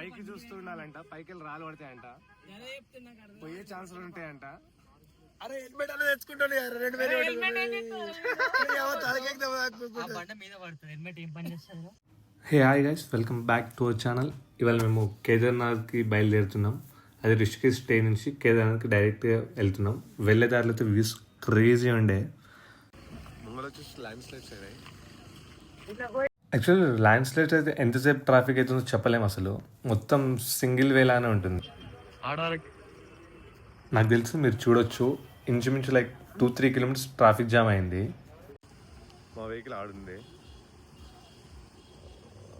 పైకి చూస్తూ ఉండాలంట పైకి వెళ్ళి రాళ్ళు పడతాయంట. పోయే ఛాన్సులు ఉంటాయంట. అరే హెల్మెట్ అలా తెచ్చుకుంటాను రెండు వేలు hey hi guys welcome back to our channel ఇవాళ మేము కేదార్నాథ్కి బయలుదేరుతున్నాం. అది రిషికేష్ స్టే నుంచి కేదార్నాథ్కి డైరెక్ట్గా వెళ్తున్నాం. వెళ్ళే దారిలో అయితే వ్యూస్ క్రేజీ ఉండే. యాక్చువల్ ల్యాండ్ స్లైడ్ అయితే ఎంతసేపు ట్రాఫిక్ అవుతుందో చెప్పలేము అసలు. మొత్తం సింగిల్ వేలానే ఉంటుంది. నాకు తెలిసి మీరు చూడొచ్చు. ఇంచుమించు like two three kilometres traffic jam అయింది. మా వెహికల్ ఆడుంది.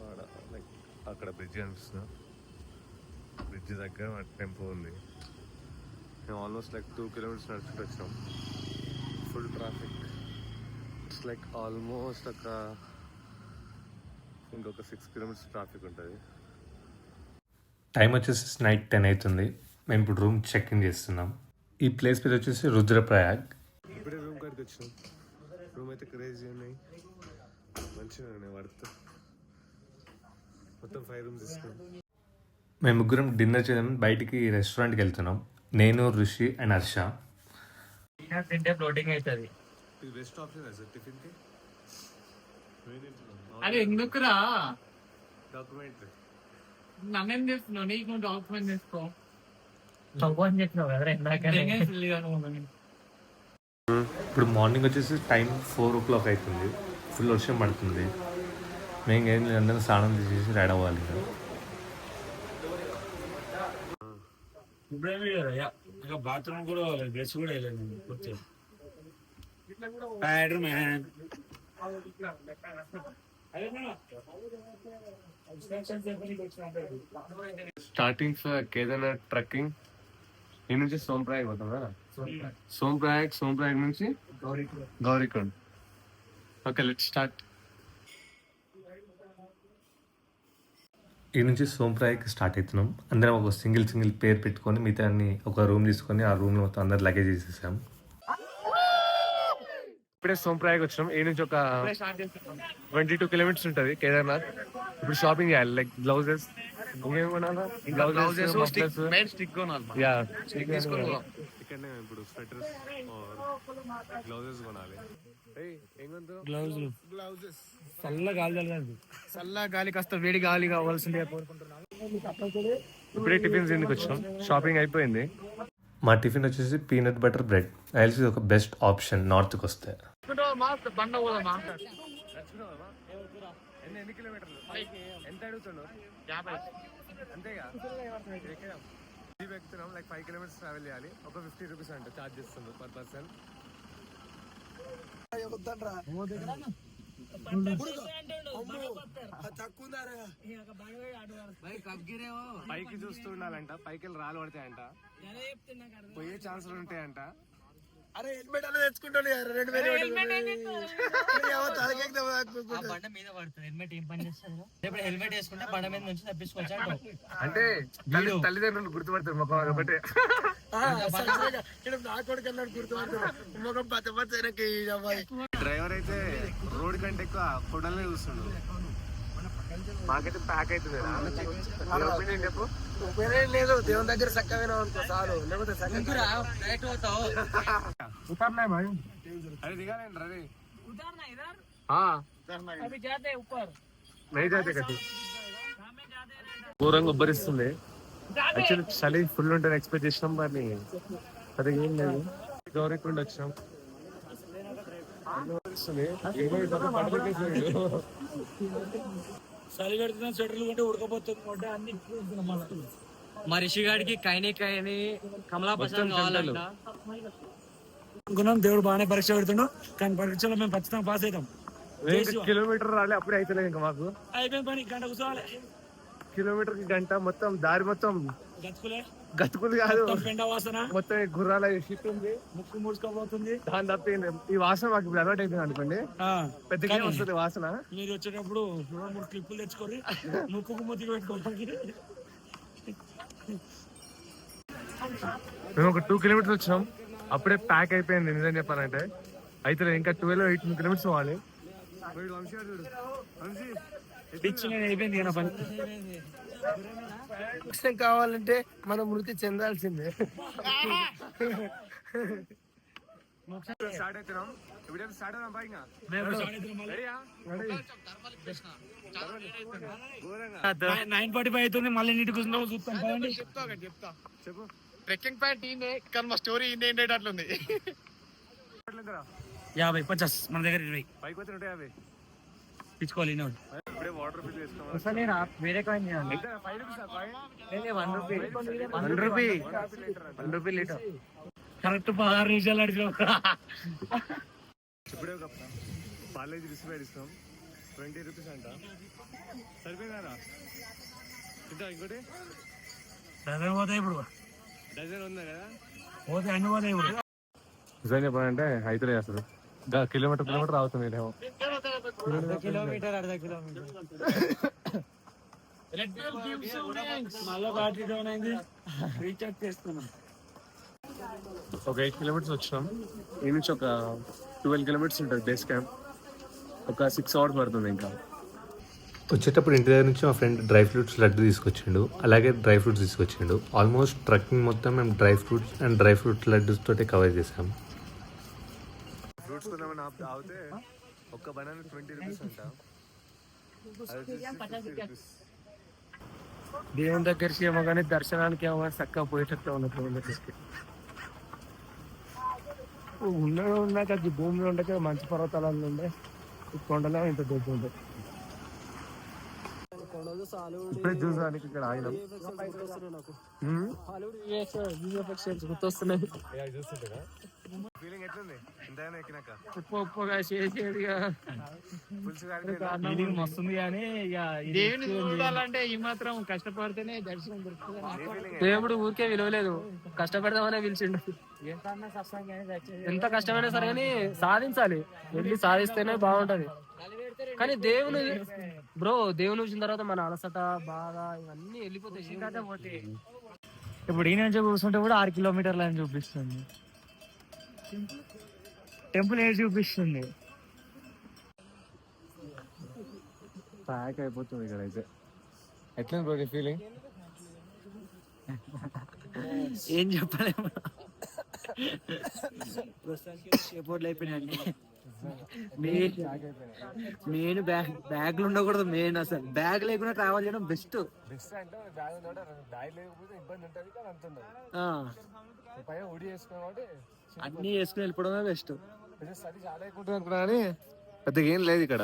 ఆడ లైక్ అక్కడ బ్రిడ్జ్ కనిపిస్తుంది. బ్రిడ్జ్ దగ్గర మా టెంపో ఉంది. మేము ఆల్మోస్ట్ లైక్ టూ కిలోమీటర్స్ నడుచుకుంటూ వచ్చినాం. Full traffic. It's like almost ఒక ఇంకొక సిక్స్ కిలోమీటర్స్ ట్రాఫిక్ ఉంటుంది. టైం వచ్చేసి నైట్ టెన్ అవుతుంది. మేము ఇప్పుడు రూమ్ చెక్ ఇన్ చేస్తున్నాం. ఈ ప్లేస్ పేరు వచ్చేసి రుద్రప్రయాగ్. ఇప్పుడే రూమ్ కాడికి వచ్చినాం. రూమ్ అయితే క్రేజీ ఉన్నాయి. మంచిగా ఉన్నాయి వర్త్ మొత్తం ఫైవ్ రూమ్స్ తీసుకున్నాం మేము ముగ్గురం డిన్నర్ చేయడం బయటికి రెస్టారెంట్కి వెళ్తున్నాం. నేను ఋషి అండ్ హర్ష. తింటే ఫ్లోటింగ్ అవుతుంది. ఇది బెస్ట్ ఆప్షన్ సార్ టిఫిన్కి అరే ఎందుకురా? డాక్యుమెంటరీ నన్నేం చేస్తున్నావు? నీకు డాక్యుమెంట్ తీసుకో. తప్పు అని చెప్పినావు కదా ఇందాక. ఇప్పుడు మార్నింగ్ వచ్చేసి టైం ఫోర్ ఓ క్లాక్ అవుతుంది. ఫుల్ వర్షం పడుతుంది. మేము ఏం లేదు అందరం స్నానం తీసేసి రెడీ అవ్వాలి ఇక. ఇక బాత్రూమ్ కూడా డ్రెస్ కూడా వెళ్ళాను man starting for Kedarnath trekking ఈ నుంచి సోంప్రయాగ్ పోతుందా కదా సోంప్రయాగ్ నుంచి గౌరీకొండ ఓకే లెట్ స్టార్ట్ ఈ నుంచి సోంప్రయాగ్ స్టార్ట్ అవుతున్నాం. అందరం ఒక సింగిల్ సింగిల్ పేరు పెట్టుకొని మిగతా ఒక రూమ్ తీసుకొని ఆ రూమ్లో మొత్తం అందరు లగేజ్ చేసేసాం ఇప్పుడే సోంప్రయాగ్ వచ్చినాం. ఈ నుంచి ఒక ట్వంటీ టూ కిలోమీటర్స్ ఉంటుంది కేదార్నాథ్. ఇప్పుడు షాపింగ్ చేయాలి. లైక్ గ్లౌజెస్ ఇంకేం కొనాలా? ఇక్కడనే ఇప్పుడు స్వెటర్స్ చల్ల గాలి తగలదు. చల్ల గాలి కాస్త వేడి గాలి కావాల్సిందే కోరుకుంటున్నాను. ఇప్పుడే టిఫిన్స్ ఎందుకు వచ్చినాం? షాపింగ్ అయిపోయింది. మా టిఫిన్ వచ్చేసి పీనట్ బటర్ బ్రెడ్. ఐల్స్ ఒక బెస్ట్ ఆప్షన్ నార్త్కి వస్తే ఎన్ని కిలోమీటర్లు? ఎంత ఎక్కుతున్నాం లైక్ ఫైవ్ కిలోమీటర్స్ ట్రావెల్ చేయాలి ఒక ఫిఫ్టీ రూపీస్ అంటే చార్జ్ చేస్తుంది పర్ పర్సన్ పైకి చూస్తూ ఉండాలంట పైకి వెళ్ళి రాళ్ళు పడతాయంట. పోయే ఛాన్సులు ఉంటాయంట. అరే హెల్మెట్ అలా తెచ్చుకుంటాను రెండు వేలు ఏమో తలకెక్కుతాం ఆ బండ మీద పడుతుంది. హెల్మెట్ ఏం పని చేస్తారు ఇప్పుడు హెల్మెట్ వేసుకుంటే బండ మీద నుంచి తప్పించుకోవచ్చు అంటావు. అంటే తల్లి తల్లిదండ్రులు గుర్తుపడతారు మొక్క ఒకటే నా కొడుకు అన్నాడు గుర్తుపడతాడు. ముఖం పచ్చ పచ్చ డ్రైవర్ అయితే రోడ్ కంటే ఎక్కువ ఫోటోలే చూస్తుండు మాకైతే ప్యాక్ అవుతుంది ఒపీనియన్ చెప్పు ఉపయోగం లేదు దేవుని దగ్గర చక్కగా అనుకో చాలు లేకపోతే చక్కగా డైరెక్ట్ పోతావు అరే దిగాలండి రవి उतरना इधर हाँ अभी जाते हैं ऊपर नहीं जाते కట్టి ఘోరంగా ఉబ్బరిస్తుంది యాక్చువల్లీ చలి ఫుల్ ఉంటుంది ఎక్స్పెక్ట్ చేసినాం మరి అది ఏం లేదు గౌరీకుండ వచ్చినాం చలి పెడుతున్నా స్వెటర్లు కొంటే ఉడకపోతుంది అన్ని మా రిషి గాడికి కైని కైని కమలా ప్రసాద్ కావాలంట. అనుకున్నాం దేవుడు బాగానే పరీక్ష పెడుతుండు కానీ పరీక్షలో మేము ఖచ్చితంగా పాస్ అవుతాం. కిలోమీటర్ రాలే అప్పుడే అవుతలేదు ఇంకా మాకు. అయిపోయిన పని గంట కూర్చోవాలి. కిలోమీటర్కి గంట మొత్తం దారి మొత్తం గతుకులే. గతుకులు కాదు. మొత్తం పెండ వాసన. మొత్తం ఈ గుర్రాల షిట్ ఉంది ముక్కు మూసుకోబోతుంది దాని తప్ప. ఈ వాసన మాకు ఇప్పుడు అలవాటు అయిపోయింది అనుకోండి. ఆ, పెద్దగా కానీ వస్తుంది వాసన. మీరు వచ్చేటప్పుడు రెండు మూడు క్లిప్పులు తెచ్చుకోరి ముక్కుకు మూతికి పెట్టుకోవడానికి మేము ఒక టూ కిలోమీటర్స్ వచ్చినాం. అప్పుడే ప్యాక్ అయిపోయింది నిజం చెప్పాలంటే. అయితే ఇంకా ట్వెల్వ్ ఎయిటీన్ కిలోమీటర్స్ పోవాలి. పిచ్చి నేను అయిపోయింది పని? మోక్షం కావాలంటే మనం మృతి చెందాల్సిందే. స్టార్ట్ అవుతున్నాం. ఇప్పుడు స్టార్ట్ అవుదాం బా ఇంకా. రెడీయా నైన్ ఫార్టీ ఫైవ్ అవుతుంది మళ్ళీ నీటి చూస్తాం చెప్తా ఒకటి చెప్తా. చెప్పు. ట్రెక్కింగ్ పాయింట్ ఈయనే కానీ మా స్టోరీ ఈయన ఏంటి అట్లుంది యాభై పచాస్ మన దగ్గర ఇరవై. పైకి వచ్చి నూట యాభై. ఇచ్చుకోవాలి నోట్ ఇప్పుడే వాటర్ ఫిల్ చేసుకోవాలి. వేరే coin five rupees five one rupee one rupee one rupee litre. Correct పదహారు నిమిషాలు అడిగినావు ఇప్పుడే ఒక కాలేజ్ రిసిపేర్ ఇస్తాం. ట్వంటీ రూపీస్ అంట. సరిపోయిందా? ఇంకా ఇంకోటి? డజన్ పోతాయి ఇప్పుడు. డజన్ ఉందా కదా? పోతే అన్ని పోతాయి ఇప్పుడు. నిజం చెప్పాలంటే అయితే అసలు కిలోమీటర్ కిలోమీటర్ అవుతుంది ఇదేమో అర్ధ కిలోమీటర్ అర్ధ కిలోమీటర్. మళ్ళీ బ్యాటరీ డౌన్ అయింది. రీఛార్జ్ చేస్తున్నాం. ఒక ఎయిట్ కిలోమీటర్స్ వచ్చినాం. ఈ నుంచి ఒక ట్వెల్వ్ కిలోమీటర్స్ ఉంటుంది బేస్ క్యాంప్ ఒక సిక్స్ అవర్స్ పడుతుంది ఇంకా. వచ్చేటప్పుడు ఇంటి దగ్గర నుంచి మా ఫ్రెండ్ డ్రై ఫ్రూట్స్ లడ్డు తీసుకొచ్చిండు. అలాగే డ్రై ఫ్రూట్స్ తీసుకొచ్చిండు. ఆల్మోస్ట్ ట్రక్కింగ్ మొత్తం మేము dry fruits and dry fruit laddus తోటే కవర్ చేసాం ఫ్రూట్స్ ఒక్క బనానా ట్వంటీ రూపీస్ అంట. దేవుని దగ్గరికి ఏమో కానీ దర్శనానికి ఏమో చక్కగా పోయేటట్టు ఉన్న దేవుని దగ్గరికి. ఉన్న ఉన్నాక అది భూమిలో ఉండక మంచి పర్వతాలలో ఉండే కొండలో ఇంత దొడ్డు ఉండే ఇప్పుడే చూసానికి ఇక్కడ ఆగినాం. గుర్తొస్తున్నాయి. ఫీలింగ్ ఎట్లుంది? ఇంతగానే ఎక్కినాక. ఉప్పు ఉప్పుగా చేసేదిగా. పులుసు ఫీలింగ్ మస్తుంది కానీ ఇక దేవుని చూడాలంటే ఈ మాత్రం కష్టపడితేనే దర్శనం దొరుకుతుంది. దేవుడు ఊరికే విలువలేదు. కష్టపడదామనే పిలిచిండు. ఎంత కష్టమైనా సరే కానీ సాధించాలి. వెళ్ళి సాధిస్తేనే బాగుంటది. కానీ దేవుని బ్రో దేవుని చూసిన తర్వాత మన అలసట బాధ ఇవన్నీ వెళ్ళిపోతాయి పోతే. ఇప్పుడు ఈ నుంచి కూర్చుంటే కూడా ఆరు కిలోమీటర్లు అని చూపిస్తుంది. టెంపుల్ ఏది చూపిస్తుంది. ప్యాక్ అయిపోతుంది ఇక్కడ అయితే ఎట్లా బ్రో ఫీలింగ్ ఏం చెప్పలేము. ఎప్పుడు అయిపోయినాయండి. మెయిన్ బ్యాగ్ బ్యాగ్లు ఉండకూడదు మెయిన్ అసలు బ్యాగ్ లేకుండా ట్రావెల్ చేయడం బెస్ట్ బెస్ట్ అంటే బ్యాగ్ ఉంటే బ్యాగ్ లేకపోతే ఇబ్బంది ఉంటుంది కానీ అంత ఉండదు పైన ఉడి వేసుకున్నాం కాబట్టి అన్ని వేసుకుని వెళ్ళిపోవడమే బెస్ట్ అది చాలా ఎక్కువ ఉంటుంది అనుకున్నా కానీ పెద్దగా ఏం లేదు ఇక్కడ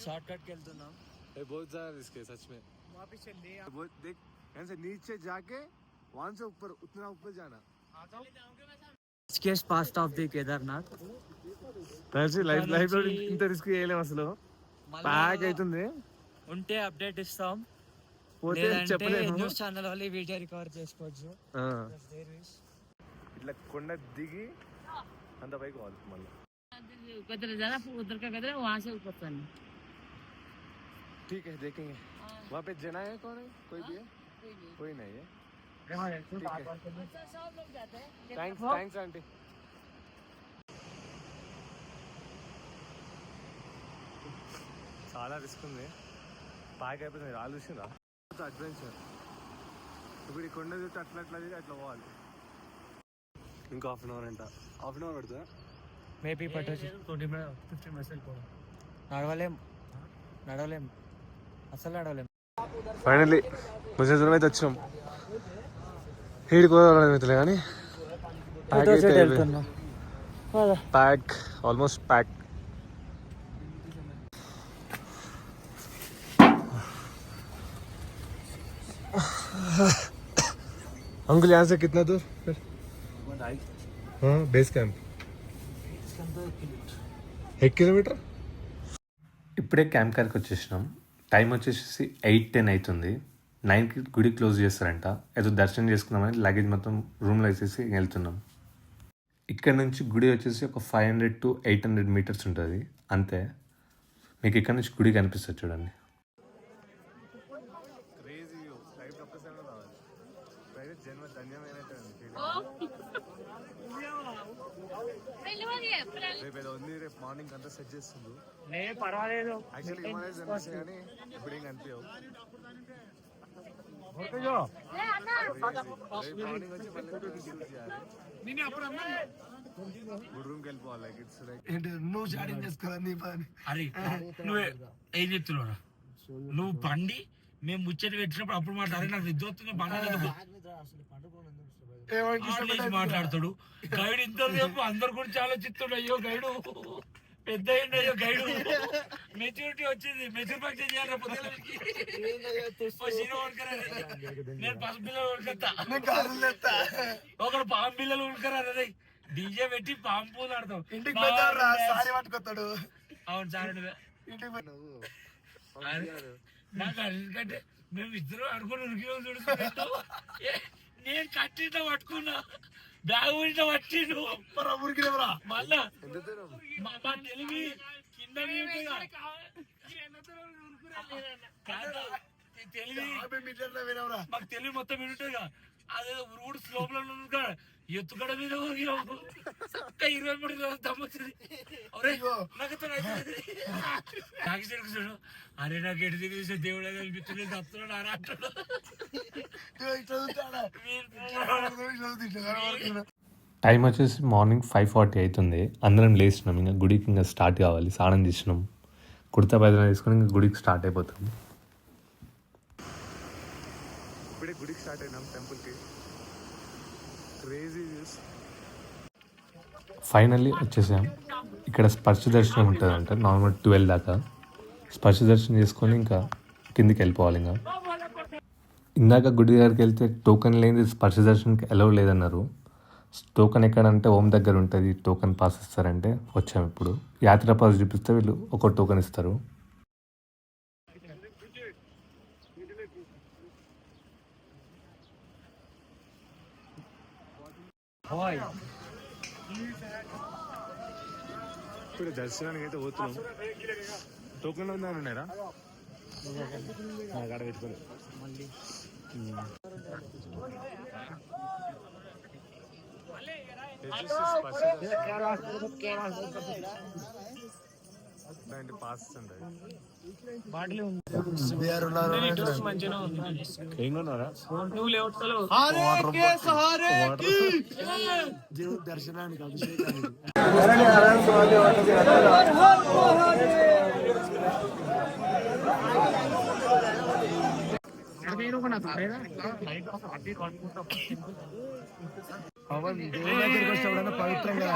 షార్ట్ కట్ వెళ్తున్నాం ये बहुत ज्यादा रिस्क है सच में बहुत देख यहाँ से नीचे जाके वहां से ऊपर उतना ऊपर जाना స్కేస్ పాస్ట్ ఆఫ్ ది కేదార్నాథ్ తెలిసి లైఫ్ లైఫ్ లో ఇంత రిస్క్ చేయలేము అసలు ప్యాక్ అవుతుంది ఉంటే అప్డేట్ ఇస్తాం పోతే లేదంటే చెప్పలేము న్యూస్ ఛానల్ వాళ్ళు వీడియో రికవర్ చేసుకోవచ్చు ఆ. ఇట్లా కొండ దిగి అంత పైకి పోవాలి మళ్ళీ उधर ज्यादा उधर का कहते हैं वहां से ऊपर चलना ठीक है देखेंगे वहाँ पे जना है कौन है कोई भी है कोई नहीं है థ్యాంక్స్ ఆంటీ చాలా రిస్క్ ఉంది. పాక్ అయిపోతుంది రాళ్ళు చూసిందా అడ్వెంచర్ ఇప్పుడు ఈ కొండ చూస్తే అట్లా అట్లా అట్లా పోవాలి. ఇంకా హాఫ్ అన్ అవర్ అంట. హాఫ్ అన్ అవర్ పడుతుందా? మేబీ పట్టొచ్చు. ట్వంటీ మినిట్స్ ఫిఫ్టీన్ మినిట్స్ నడవలేం. నడవలేం. అసలు నడవలేం. ఫైనల్లీ ముసలి అయితే వచ్చినాం. హీడి కుదరడం అయితే కానీ ప్యాక్ ఆల్మోస్ట్ ప్యాక్ अंकल यहाँ से कितना दूर फिर हाँ बेस कैंप एक किलोमीटर ఇప్పుడే క్యాంప్ కాడికి వచ్చేసినాం టైం వచ్చేసి ఎయిట్ టెన్ అవుతుంది నైన్కి గుడి క్లోజ్ చేస్తారంట. ఏదో దర్శనం చేసుకుందామని లగేజ్ మొత్తం రూమ్లో వేసేసి వెళ్తున్నాం. ఇక్కడ నుంచి గుడి వచ్చేసి ఒక five hundred to eight hundred metres ఉంటుంది. అంతే. మీకు ఇక్కడ నుంచి గుడి కనిపిస్తుంది చూడండి. మార్నింగ్ అంతా సెట్ చేస్తుంది పర్వాలేదు యాక్చువల్లీ హిమాలయస్ అనిపిస్తాయి కానీ ఇప్పుడు ఏం కనిపించవు. నువ్వు స్టార్టింగ్ చేసుకోవాలి నీ పని? అరే నువ్వు ఏం చెప్తున్నావు నువ్వు పండి మేము ముచ్చట పెట్టినప్పుడు అప్పుడు మాట్లాడి. నాకు నిద్ర వస్తుంది బండి మాట్లాడతాడు. గైడ్ ఇద్దరు చెప్పు అందరు గురించి ఆలోచిస్తాడు. అయ్యో గైడు. పెద్ద అయ్యో గైడు. మెచ్యూరిటీ వచ్చింది. మెచ్యూర్ ఫంక్షన్ చేయాలి ఉడకరా. నేను పిల్లలు ఉడకత్తా ఒకడు పాము పిల్లలు ఉడకరా డీజే పెట్టి పాము పూలు ఆడతాం. ఇంటికి పెద్దరా సారీ పట్టుకొస్తాడు. అవును సార్ నాకు మేము ఇద్దరు చూడుకుంటూ నేను కట్టిన పట్టుకున్నా. బ్యాగ్ ఉడిన పట్టిండు ఊరికిరా మళ్ళా మా తెలివి కింద తెలివి మాకు తెలివి మొత్తం వింటుందిగా అదే ఊరు స్లోప్లో ఎత్తుకడ మీద ఊరికినాం. చక్కగా ఇరవై మూడు రోజులు దమ్మొచ్చింది ఒరే, నాకు చూడు. అరే నాకు ఎటు దిగు చూసే దేవుడు అనిపిస్తుంది. తప్పుతున్నాడు అరా అంటాడు టైం వచ్చేసి మార్నింగ్ ఫైవ్ ఫార్టీ అవుతుంది. అందరం లేచినాం. ఇంకా గుడికి ఇంకా స్టార్ట్ కావాలి. స్నానం చేసినాం. కుర్తా పైదన తీసుకొని ఇంకా గుడికి స్టార్ట్ అయిపోతాం ఇప్పుడే గుడికి స్టార్ట్ అయినాం టెంపుల్కి క్రేజీ వ్యూస్ ఫైనల్లీ వచ్చేసాం. ఇక్కడ స్పర్శ దర్శనం ఉంటుందంట నార్మల్ ట్వెల్వ్ దాకా. స్పర్శ దర్శనం చేసుకొని ఇంకా కిందికి వెళ్ళిపోవాలి ఇంకా. ఇందాక గుడి దగ్గరికి వెళ్తే టోకెన్ లేని స్పర్శ దర్శనంకి ఎలవ్ లేదన్నారు. టోకెన్ ఎక్కడంటే ఓం దగ్గర ఉంటుంది టోకెన్ పాస్ ఇస్తారంటే వచ్చాము ఇప్పుడు. యాత్ర పాస్ చూపిస్తే వీళ్ళు ఒక టోకెన్ ఇస్తారు. ఇప్పుడు దర్శనానికి అయితే పోతున్నాం. టోకెన్ ఉందని ఉన్నారా నాకు ఆడ పెట్టుకోండి దాంట్లో పాస్ ఉంటుంది బిఆర్ ఉన్నారు మంచిగా ఉంది ఏం కొన్నారా నువ్వు లేవట్లేదు దేవుడి దర్శనానికి అభిషేకానికి పవన్ దేవుడి దగ్గరికి వచ్చినప్పుడన్నా పవిత్రంగా?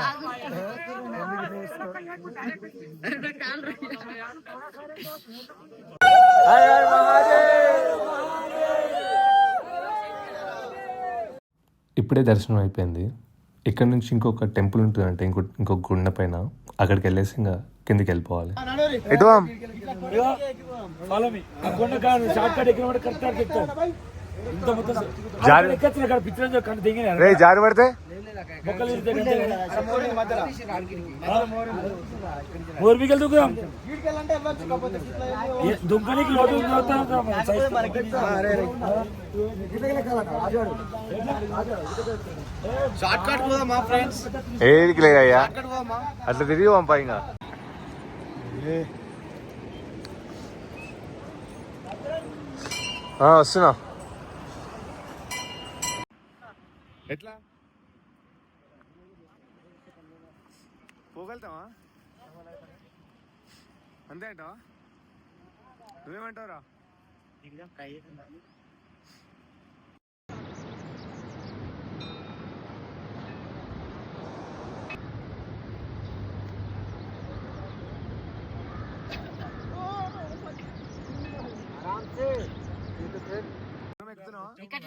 ఇప్పుడే దర్శనం అయిపోయింది ఇక్కడ నుంచి ఇంకొక టెంపుల్ ఉంటుందంటే ఇంకో ఇంకొక గుండె పైన అక్కడికి వెళ్ళేసి ఇంకా కిందికి వెళ్ళిపోవాలి ఎటు ఫాలో మీ ఆ కొండ కాదు షార్ట్ కట్ ఎక్కిన కరెక్ట్ ఎక్కుతాం ఇంత మొత్తం జారి- ఎక్కచ్చిన అక్కడ పిక్చర్ కన్ను దిగిన రే జారి పడితే మొక్కలు ఇరితే కంటే మోర్మికల్ దుక్కుదాం దుంకనికి లోటు షార్ట్ కట్ పోదామా ఫ్రెండ్స్ ఏడికి లేదయ్యా అట్లా తిరిగి పంపా ఇంకా ఆ, వస్తున్నా ఎట్లా? పోగలుగుతావా? అంతే అంటావా? నువ్వేమంటావురా?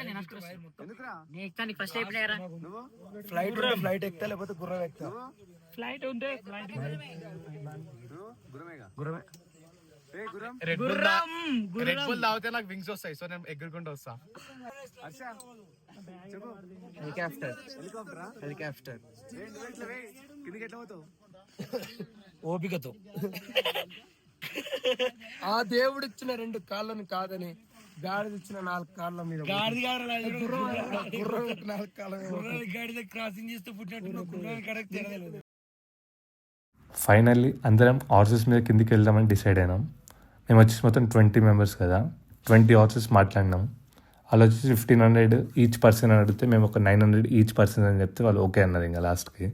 నేను ఫస్ట్ అయిపోయారా ఫ్లైట్ ఉంటే ఫ్లైట్ ఎక్కుతా లేకపోతే గుర్రం ఎక్కుతా ఫ్లైట్ ఉంటే ఫ్లైట్ నువ్వు? గురమేగా గుర్రమే. రెడ్ బుల్ తాగితే నాకు వింగ్స్ వస్తాయి సో నేను ఎగురుకుంటూ వస్తా. హెలికాప్టర్ హెలికాప్టరా కిందికి ఎట్లా పోతావు? ఓపికతో. ఆ దేవుడు ఇచ్చిన రెండు కాళ్ళని కాదని గాడి ఇచ్చిన నాలుగు కార్ల మీద గాడిది గాడిద గుర్రం నాలుగు కార్ల మీద గుర్రాలు గాడిద క్రాసింగ్ చేస్తూ పుట్టినట్టు గుర్రాలు కరెక్ట్ తెలియదు ఫైనల్లీ అందరం హార్సెస్ మీద కిందికి వెళ్దామని డిసైడ్ అయినాం మేము వచ్చేసి మొత్తం ట్వంటీ మెంబర్స్ కదా ట్వంటీ హార్సెస్ మాట్లాడినాం వాళ్ళు వచ్చేసి ఫిఫ్టీన్ హండ్రెడ్ ఈచ్ పర్సన్ అని అడిగితే మేము ఒక నైన్ హండ్రెడ్ ఈచ్ పర్సన్ అని చెప్తే వాళ్ళు ఓకే అన్నారు ఇంకా లాస్ట్కి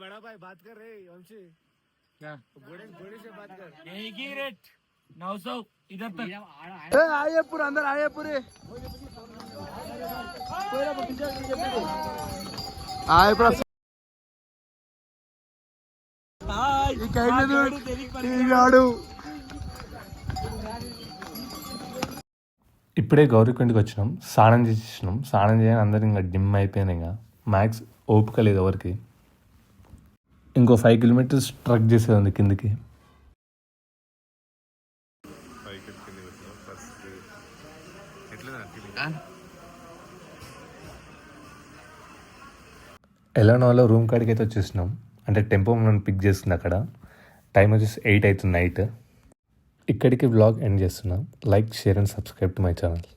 बड़ा भाई बात कर रहे वंशी क्या? घोड़े घोड़े से बात कर एक ही रेट नौ सौ इधर तक ए आइए पूरा अंदर आइए पूरे आए पूरा ఈ కైలు ఈగాడు ఇప్పుడే గౌరీకొండకి వచ్చినాం స్నానం చేసేసినాం స్నానం చేయని అందరం ఇంకా డిమ్ అయిపోయినాయి ఇంకా మ్యాక్స్ ఓపిక లేదు ఎవరికి ఇంకో ఫైవ్ కిలోమీటర్స్ ట్రక్ చేసేది ఉంది కిందికి ఎలానోలో రూమ్ కాడికి అయితే వచ్చేసినాం. అంటే టెంపో మనం పిక్ చేస్తుంది అక్కడ. టైం వచ్చేసి ఎయిట్ అవుతుంది నైట్ ఇక్కడికి వ్లాగ్ ఎండ్ చేస్తున్నాం. Like share and subscribe to my channel